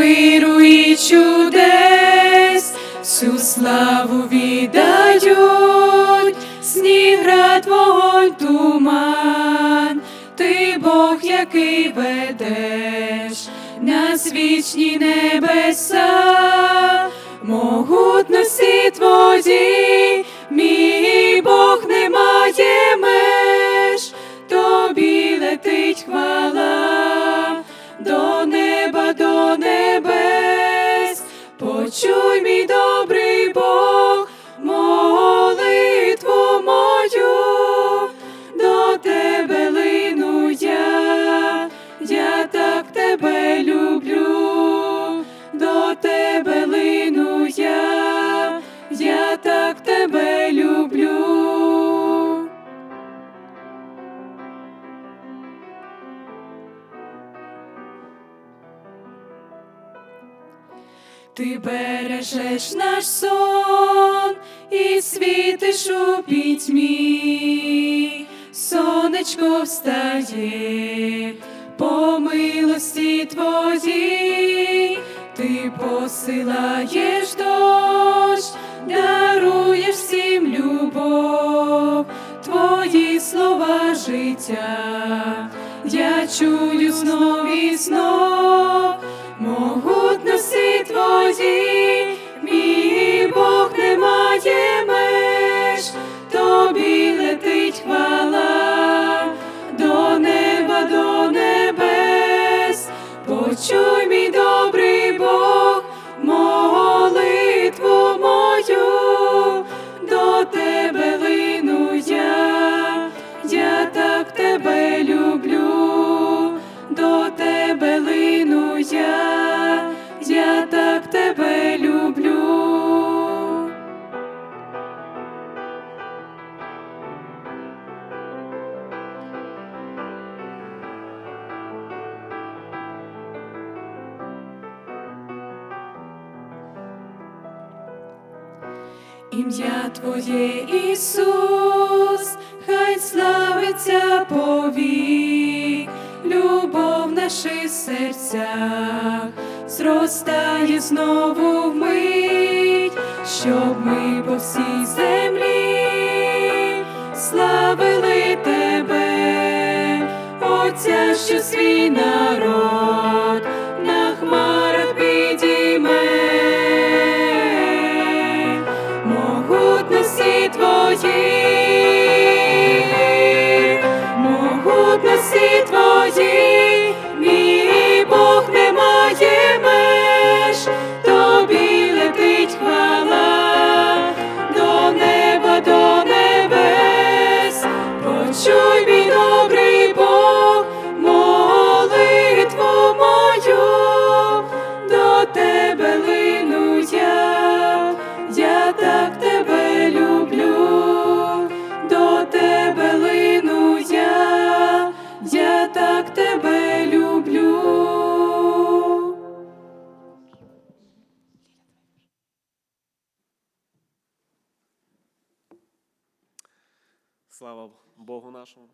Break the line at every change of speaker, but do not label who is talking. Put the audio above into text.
миру і чудес, всю славу віддають, сніг, град, вогонь, туман, ти Бог, який ведеш нас вічні небеса, могутності твої, Ти бережеш наш сон і світиш у пітьмі, сонечко встає по милості твоїй, ти посилаєш дощ, даруєш всім любов, твої слова життя, я чую знов і знов хвала. До неба, до небес, почуй, мій добрий Бог, молитву мою, до тебе лину я, я так тебе люблю, до тебе лину я, я так тебе люблю. Ім'я Твоє Ісус, хай славиться повік, любов в наших серцях зростає знову вмить, щоб ми по всій землі славили Тебе, Отця, що свій народ
Слава Богу нашому.